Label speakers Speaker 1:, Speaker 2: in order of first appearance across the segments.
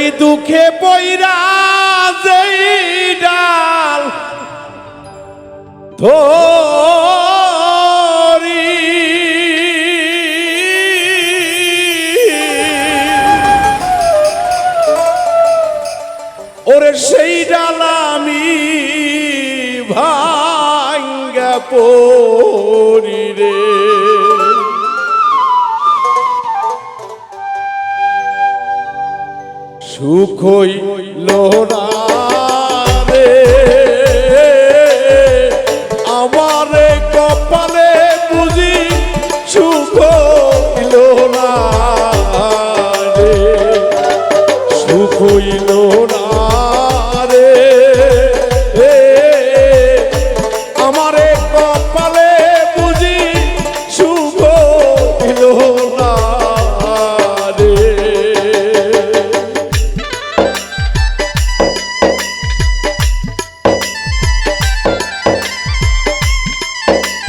Speaker 1: আমি দুঃখে পইরা ডাল ধরি। ওরে সেই ডাল আমি ভাঙ্গা পড়ি রে। সুখ হইল আমার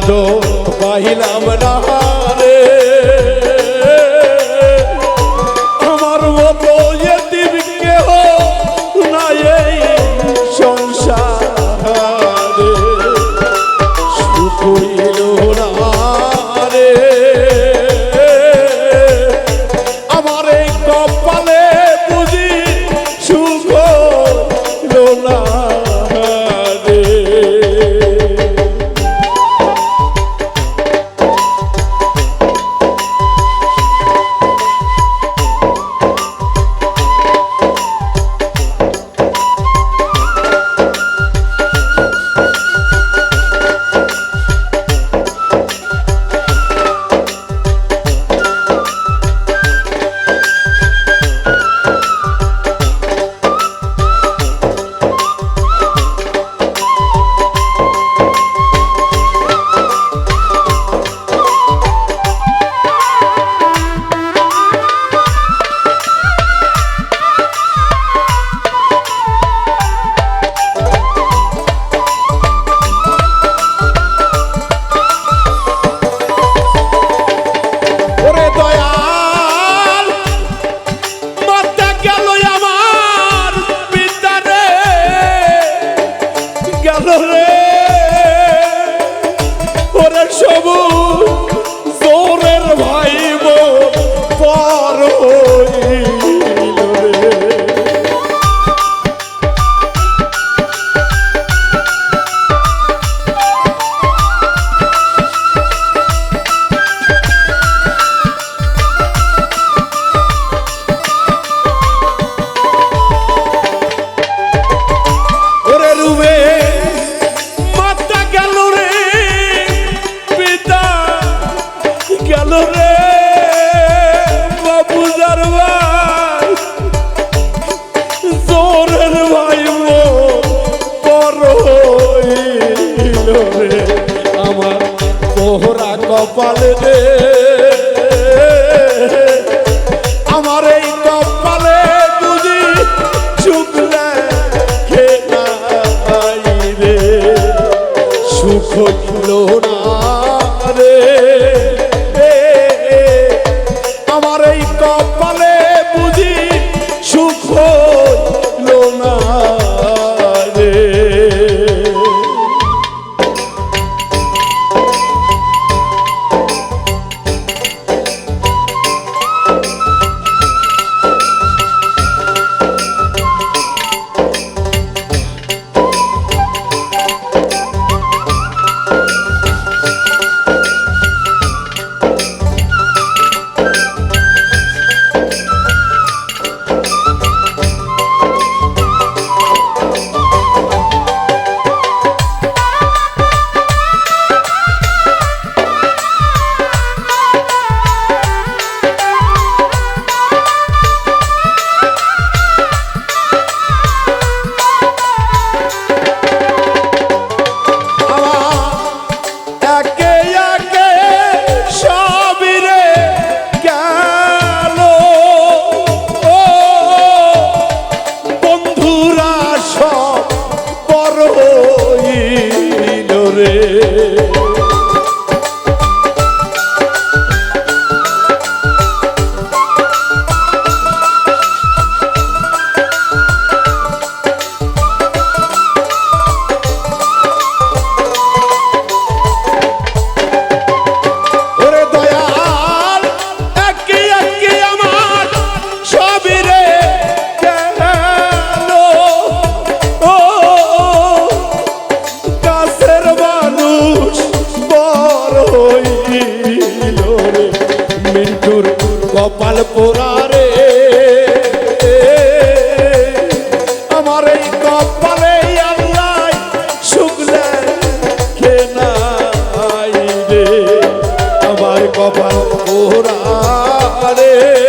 Speaker 1: દો પહેલા મના ওরে সবু রে, বাবু যার ভাই, জোরের ভাই পরইল রে। আমার পোহরা কপাল রে, আমার এই কপালে বুঝি চুকলে সুখ গোপাল পুরারে আমার এই গোপালে আল্লাহ শুকলে খেনাই রে? আমার গোপাল পুরারে রে।